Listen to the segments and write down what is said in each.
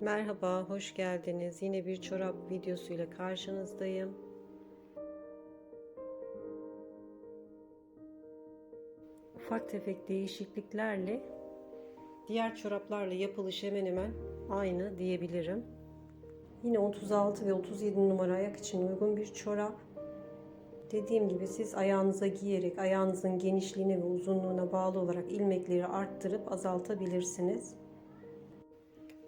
Merhaba, hoş geldiniz. Yine bir çorap videosuyla karşınızdayım. Ufak tefek değişikliklerle diğer çoraplarla yapılış hemen hemen aynı diyebilirim. Yine 36 ve 37 numara ayak için uygun bir çorap. Dediğim gibi siz ayağınıza giyerek ayağınızın genişliğine ve uzunluğuna bağlı olarak ilmekleri arttırıp azaltabilirsiniz.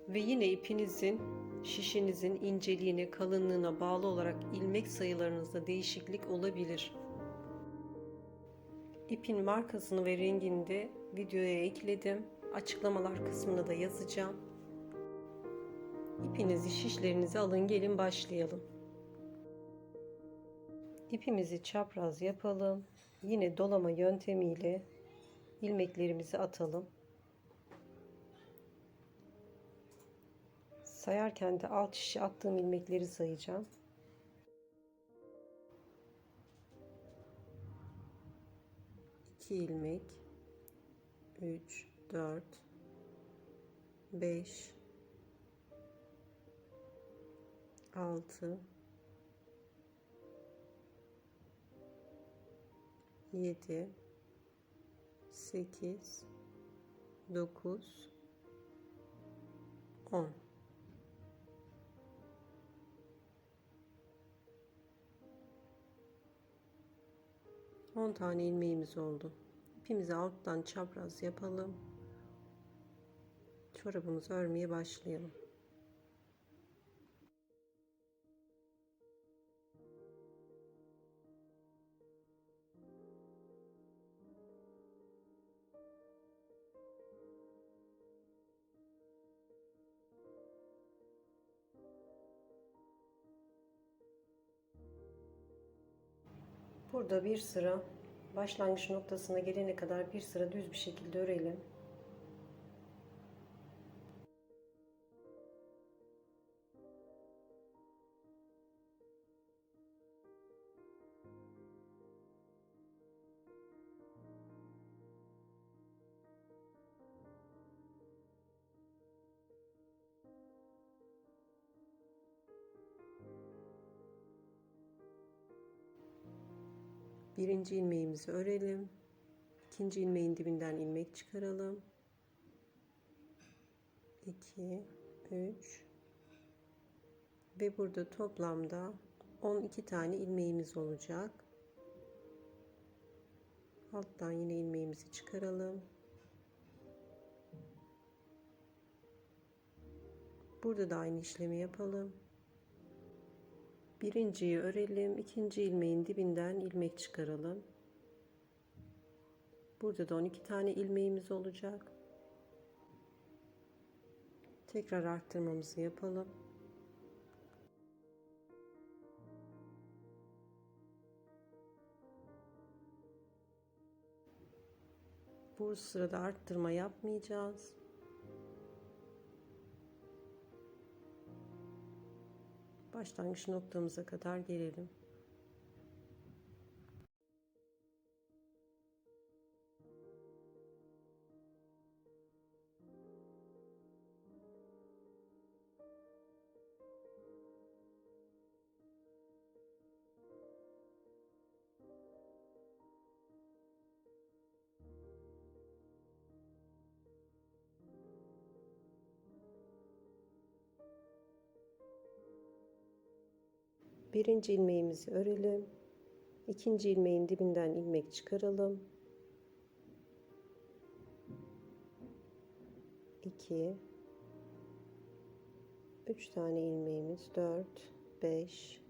Ve yine ipinizin şişinizin inceliğine, kalınlığına bağlı olarak ilmek sayılarınızda değişiklik olabilir. İpin markasını ve rengini de videoya ekledim. Açıklamalar kısmına da yazacağım. İpinizi, şişlerinizi alın gelin başlayalım. İpimizi çapraz yapalım. Yine dolama yöntemiyle ilmeklerimizi atalım. Sayarken de alt şişe attığım ilmekleri sayacağım. İki ilmek, üç, dört, beş, altı, yedi, sekiz, dokuz, on. 10 tane ilmeğimiz oldu. İpimizi alttan çapraz yapalım. Çorabımızı örmeye başlayalım. Bir sıra başlangıç noktasına gelene kadar bir sıra düz bir şekilde örelim. Birinci ilmeğimizi örelim. İkinci ilmeğin dibinden ilmek çıkaralım. 2 3 ve burada toplamda 12 tane ilmeğimiz olacak. Alttan yine ilmeğimizi çıkaralım. Burada da aynı işlemi yapalım. Birinciyi örelim. ikinci ilmeğin dibinden ilmek çıkaralım. Burada da 12 tane ilmeğimiz olacak. Tekrar arttırmamızı yapalım. Bu sırada arttırma yapmayacağız. Başlangıç noktamıza kadar gelelim. Birinci ilmeğimizi örelim. İkinci ilmeğin dibinden ilmek çıkaralım. 2 3 tane ilmeğimiz. 4 5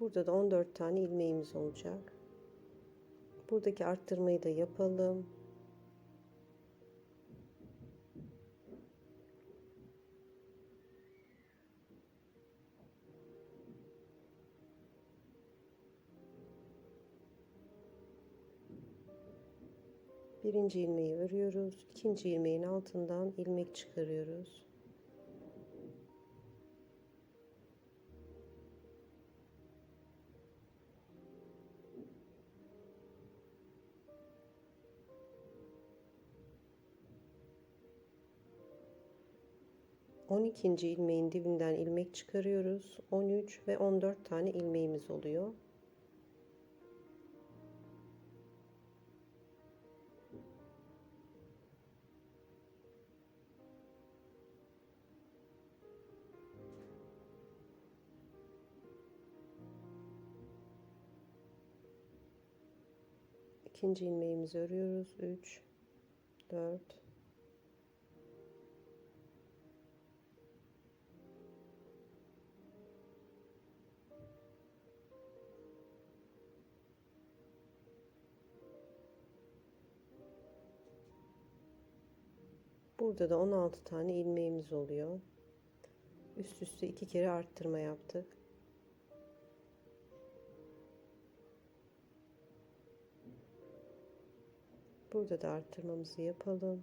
burada da 14 tane ilmeğimiz olacak. Buradaki arttırmayı da yapalım birinci ilmeği örüyoruz ikinci ilmeğin altından ilmek çıkarıyoruz 12. ilmeğin dibinden ilmek çıkarıyoruz. 13 ve 14 tane ilmeğimiz oluyor. İkinci ilmeğimizi örüyoruz. 3 4 Burada da 16 tane ilmeğimiz oluyor. Üst üste iki kere arttırma yaptık. Burada da arttırmamızı yapalım.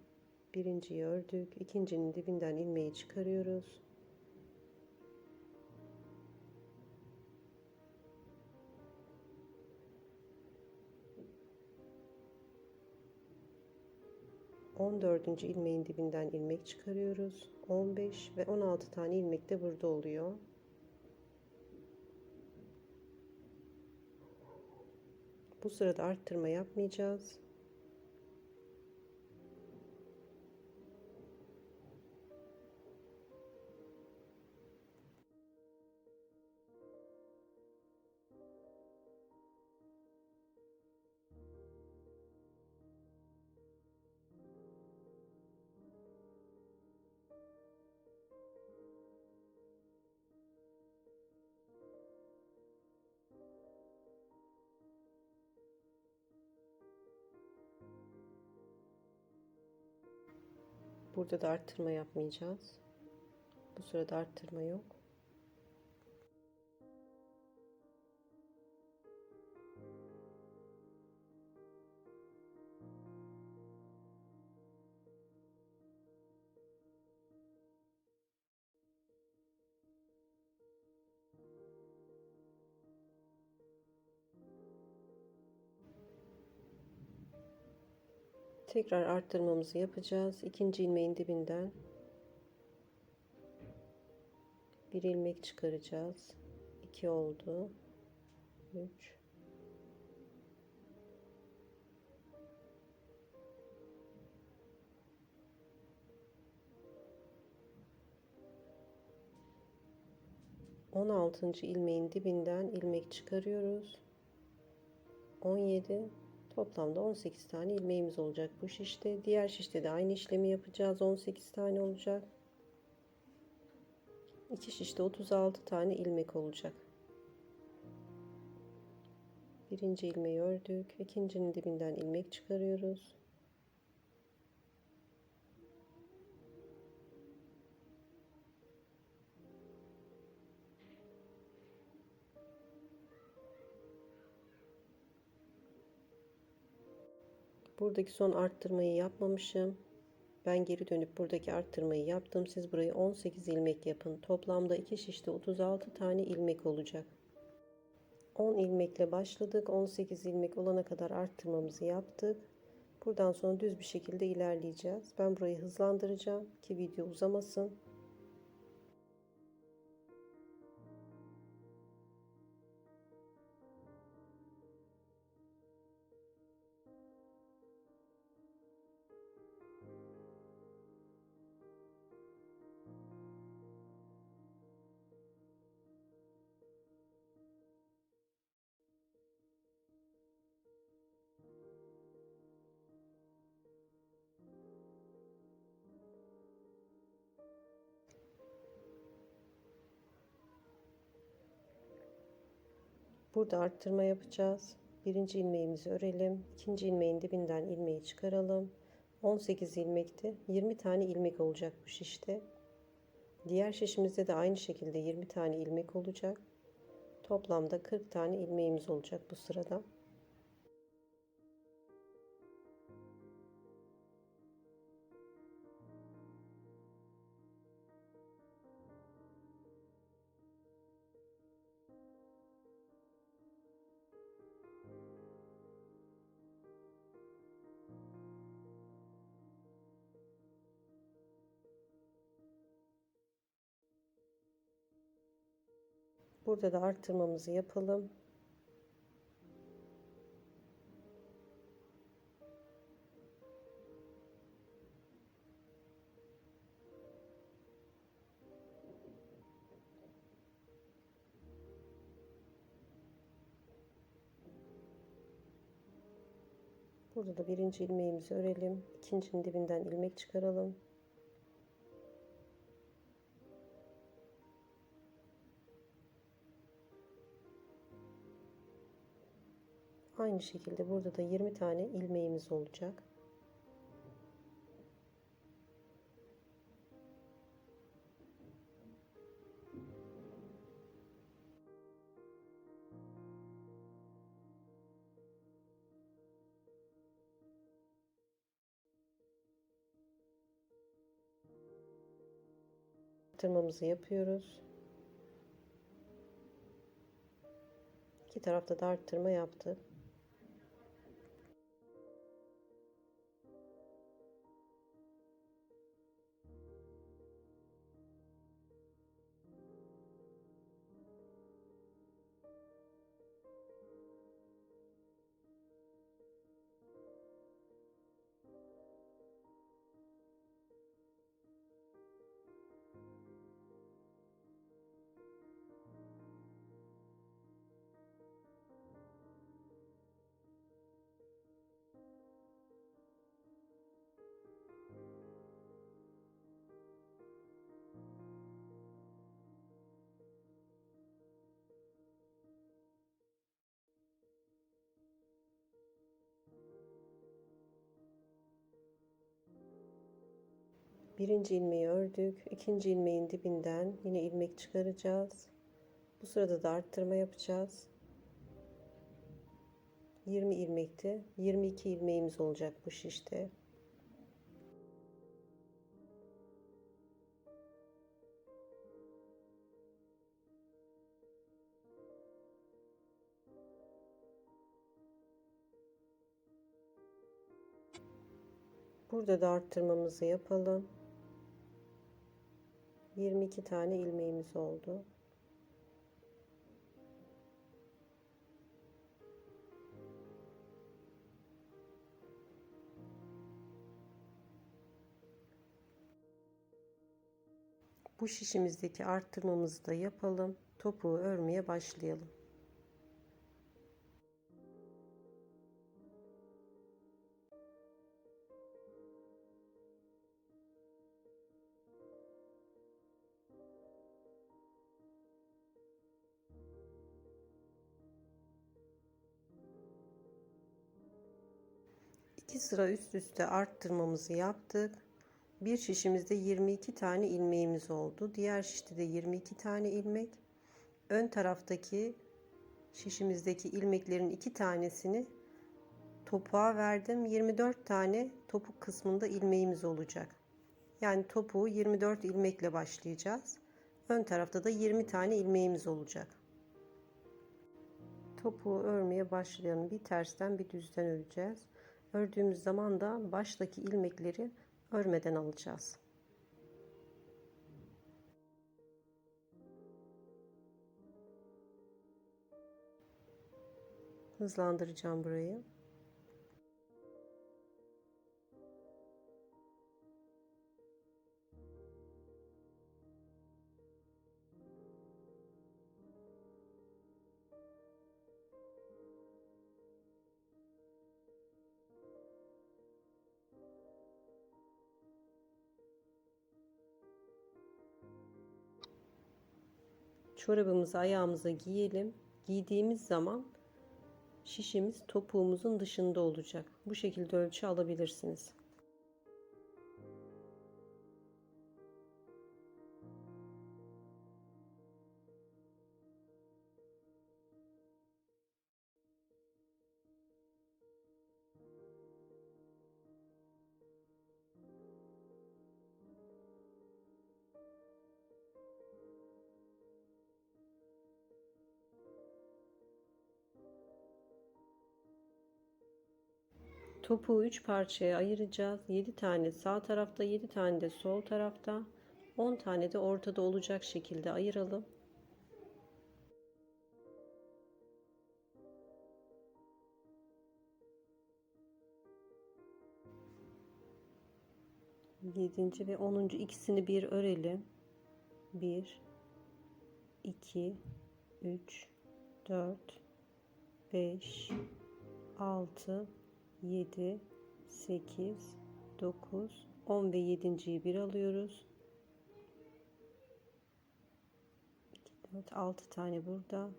Birinciyi ördük. ikincinin dibinden ilmeği çıkarıyoruz. On dördüncü ilmeğin dibinden ilmek çıkarıyoruz. 15 ve 16 tane ilmek de burada oluyor. Bu sırada arttırma yapmayacağız. Burada da arttırma yapmayacağız. Bu sırada arttırma yok. Tekrar arttırmamızı yapacağız. İkinci ilmeğin dibinden bir ilmek çıkaracağız. 2 oldu. 3 16. ilmeğin dibinden ilmek çıkarıyoruz. 17 Toplamda 18 tane ilmeğimiz olacak bu şişte. Diğer şişte de aynı işlemi yapacağız. 18 tane olacak. İki şişte 36 tane ilmek olacak. Birinci ilmeği ördük. İkincinin dibinden ilmek çıkarıyoruz. Buradaki son arttırmayı yapmamışım. Ben geri dönüp buradaki arttırmayı yaptım. Siz burayı 18 ilmek yapın. Toplamda 2 şişte 36 tane ilmek olacak. 10 ilmekle başladık. 18 ilmek olana kadar arttırmamızı yaptık. Buradan sonra düz bir şekilde ilerleyeceğiz. Ben burayı hızlandıracağım ki video uzamasın. Burada arttırma yapacağız. Birinci ilmeğimizi örelim. İkinci ilmeğin dibinden ilmeği çıkaralım. 18 ilmekti. 20 tane ilmek olacak bu şişte. Diğer şişimizde de aynı şekilde 20 tane ilmek olacak. Toplamda 40 tane ilmeğimiz olacak bu sırada. Burada da arttırmamızı yapalım. Burada da birinci ilmeğimizi örelim. İkincinin dibinden ilmek çıkaralım. Aynı şekilde burada da 20 tane ilmeğimiz olacak. Tırmamızı yapıyoruz. İki tarafta da arttırma yaptık. Birinci ilmeği ördük. İkinci ilmeğin dibinden yine ilmek çıkaracağız. Bu sırada da arttırma yapacağız. 20 ilmekti. 22 ilmeğimiz olacak bu şişte. Burada da arttırmamızı yapalım. 22 tane ilmeğimiz oldu. Bu şişimizdeki arttırmamızı da yapalım. Topuğu örmeye başlayalım. Sıra üst üste arttırmamızı yaptık. Bir şişimizde 22 tane ilmeğimiz oldu. Diğer şişte de 22 tane ilmek. Ön taraftaki şişimizdeki ilmeklerin iki tanesini topuğa verdim. 24 tane topuk kısmında ilmeğimiz olacak. Yani topuğu 24 ilmekle başlayacağız. Ön tarafta da 20 tane ilmeğimiz olacak. Topuğu örmeye başlayalım. Bir tersten bir düzden öreceğiz. Ördüğümüz zaman da baştaki ilmekleri örmeden alacağız. Hızlandıracağım burayı. Çorabımızı ayağımıza giyelim. Giydiğimiz zaman şişimiz topuğumuzun dışında olacak. Bu şekilde ölçü alabilirsiniz. Topu 3 parçaya ayıracağız. 7 tane sağ tarafta, 7 tane de sol tarafta, 10 tane de ortada olacak şekilde ayıralım. Yedinci ve onuncu ikisini bir örelim. Bir, iki, üç, dört, beş, altı, 7 8 9 10 ve 7.yi bir alıyoruz. 2 4 6 tane burada.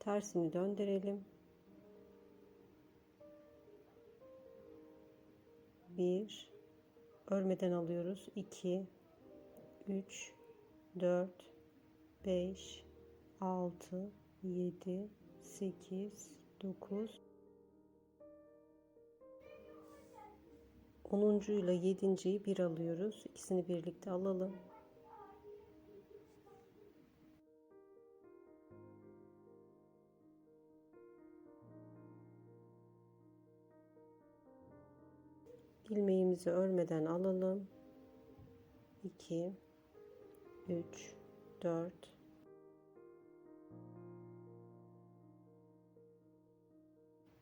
Tersini döndürelim. 1 örmeden alıyoruz. 2 3 4 5 6 7 8 9 10. ile 7.yi bir alıyoruz. İkisini birlikte alalım. ilmeğimizi örmeden alalım. 2 3 4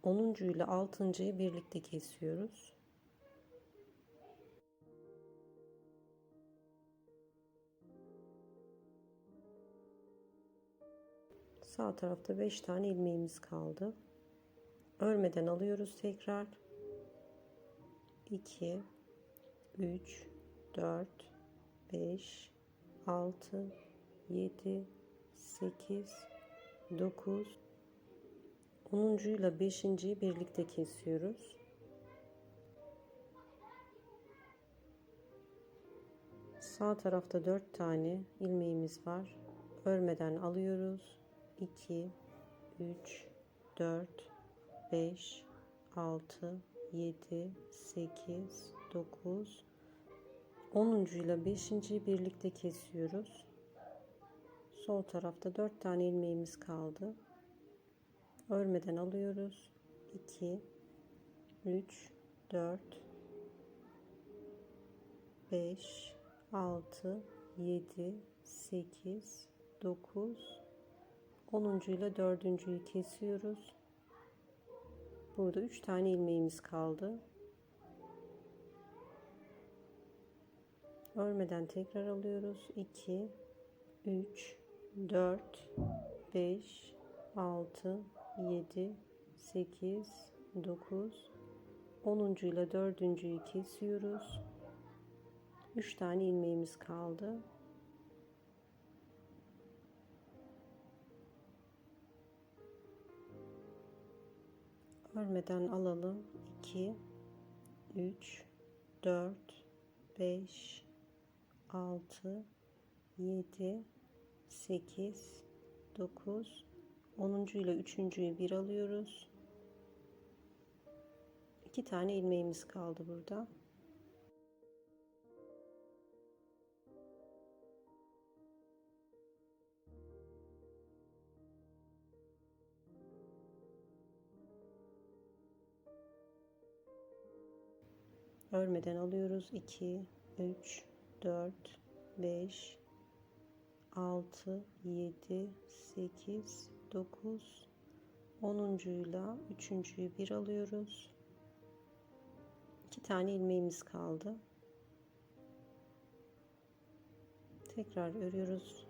10. ile 6.yı birlikte kesiyoruz. Sağ tarafta 5 tane ilmeğimiz kaldı. Örmeden alıyoruz tekrar. 2 3 4 5 6 7 8 9 10. ile 5.yi birlikte kesiyoruz. Sağ tarafta 4 tane ilmeğimiz var. Örmeden alıyoruz. 2 3 4 5 6 7 8 9 10. ile 5.yi birlikte kesiyoruz. Sol tarafta 4 tane ilmeğimiz kaldı. Örmeden alıyoruz. 2 3 4 5 6 7 8 9 10. ile 4.'yü kesiyoruz. Burada 3 tane ilmeğimiz kaldı. Örmeden tekrar alıyoruz. 2 3 4 5 6 7 8 9 10. ile 4.'yü kesiyoruz. 3 tane ilmeğimiz kaldı. Örmeden alalım. 2 3 4 5 6 7 8 9 10. ile 3.'yü bir alıyoruz. 2 tane ilmeğimiz kaldı burada. örmeden alıyoruz 2 3 4 5 6 7 8 9 10. ile 3.'yü bir alıyoruz 2 tane ilmeğimiz kaldı tekrar örüyoruz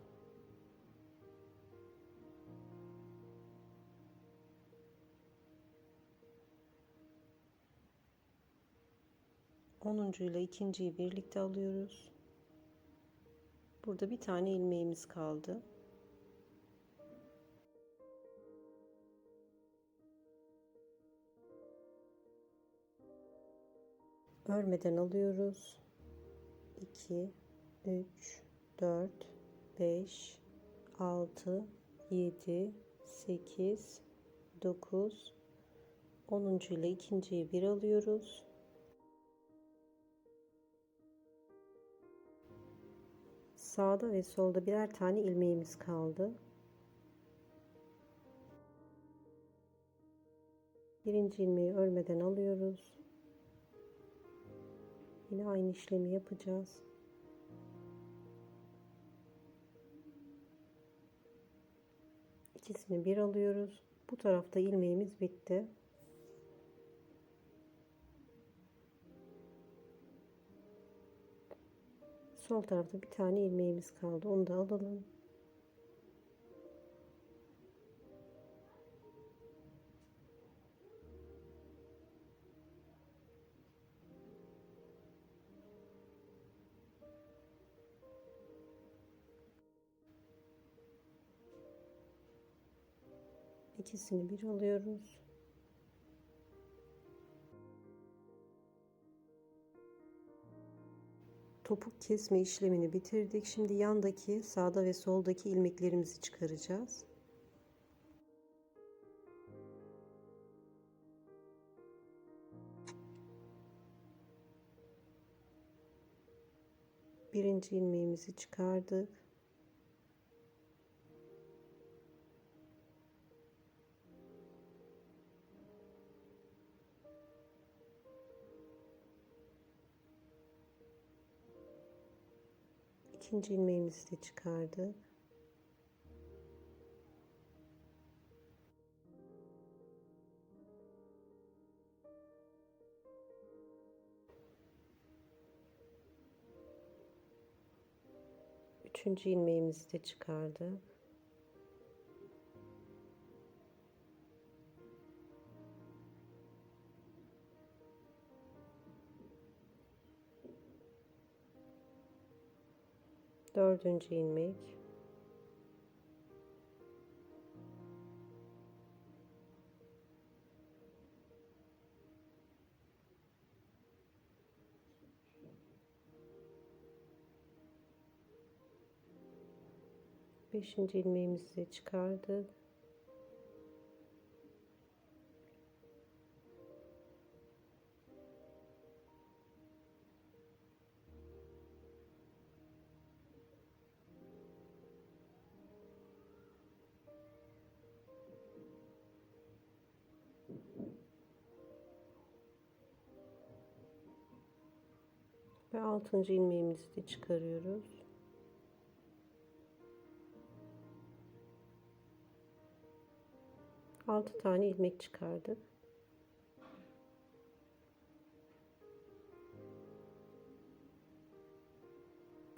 10. ile ikinciyi birlikte alıyoruz. Burada bir tane ilmeğimiz kaldı. Örmeden alıyoruz. 2 3 4 5 6 7 8 9 10. ile ikinciyi bir alıyoruz. Sağda ve solda birer tane ilmeğimiz kaldı. Birinci ilmeği örmeden alıyoruz. Yine aynı işlemi yapacağız. İkisini bir alıyoruz. Bu tarafta ilmeğimiz bitti. Sol tarafta bir tane ilmeğimiz kaldı. Onu da alalım. İkisini bir alıyoruz. Topuk kesme işlemini bitirdik. Şimdi yandaki sağda ve soldaki ilmeklerimizi çıkaracağız. Birinci ilmeğimizi çıkardık. İkinci ilmeğimizi de çıkardık. Üçüncü ilmeğimizi de çıkardık. Dördüncü ilmek. Beşinci ilmeğimizi çıkardık. Altıncı ilmeğimizi de çıkarıyoruz. Altı tane ilmek çıkardık.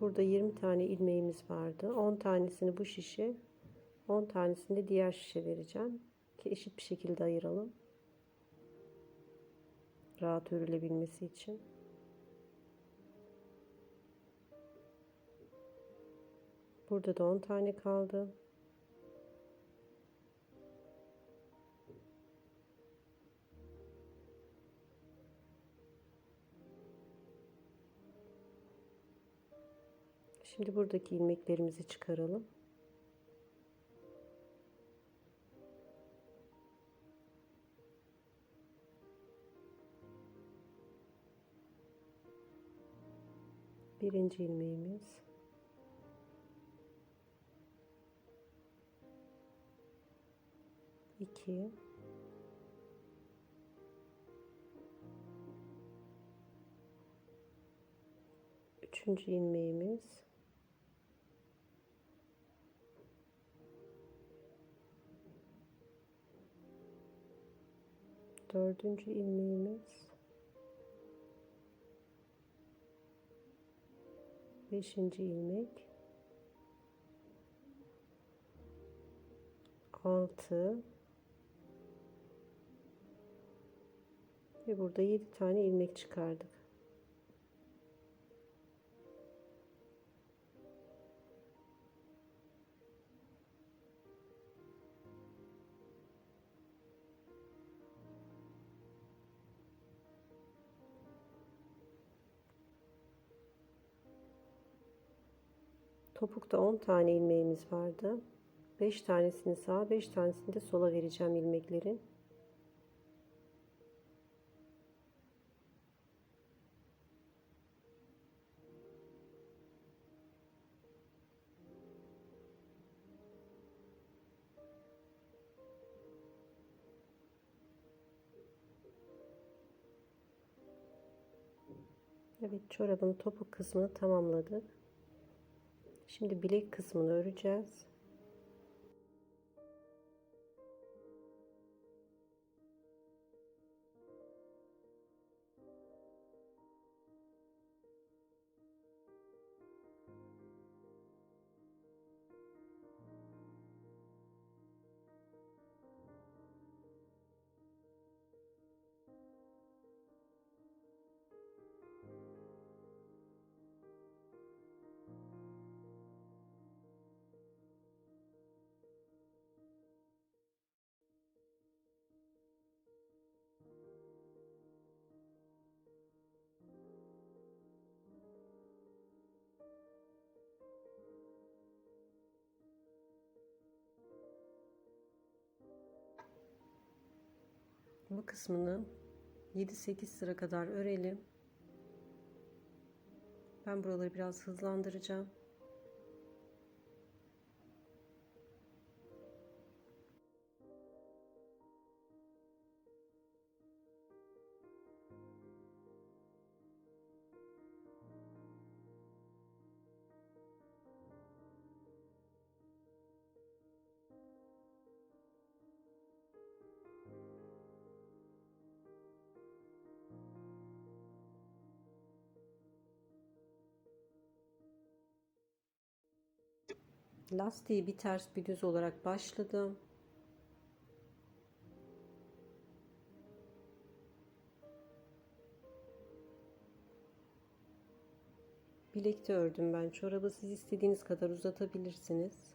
Burada 20 tane ilmeğimiz vardı. 10 tanesini bu şişe, 10 tanesini de diğer şişe vereceğim. Ki eşit bir şekilde ayıralım. Rahat örülebilmesi için. Burada da 10 tane kaldı. Şimdi buradaki ilmeklerimizi çıkaralım. Birinci ilmeğimiz. İki üçüncü ilmeğimiz. Dördüncü ilmeğimiz. Beşinci ilmek. Altı ve burada yedi tane ilmek çıkardık. Topukta 10 tane ilmeğimiz vardı. 5 tanesini sağa, 5 tanesini de sola vereceğim ilmeklerin. Evet çorabın topuk kısmını tamamladık. Şimdi bilek kısmını öreceğiz. Bu kısmını 7-8 sıra kadar örelim. Ben buraları biraz hızlandıracağım. Lastiği bir ters bir düz olarak başladım. Bilekte ördüm ben çorabı. Siz istediğiniz kadar uzatabilirsiniz.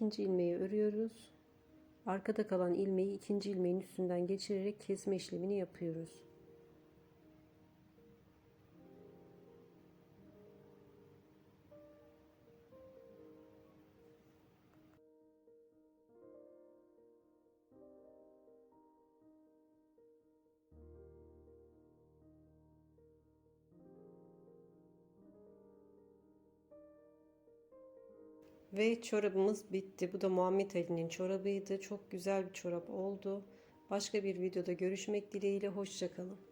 İkinci ilmeği örüyoruz. Arkada kalan ilmeği ikinci ilmeğin üstünden geçirerek kesme işlemini yapıyoruz. Ve çorabımız bitti. Bu da Muhammed Ali'nin çorabıydı. Çok güzel bir çorap oldu. Başka bir videoda görüşmek dileğiyle. Hoşçakalın.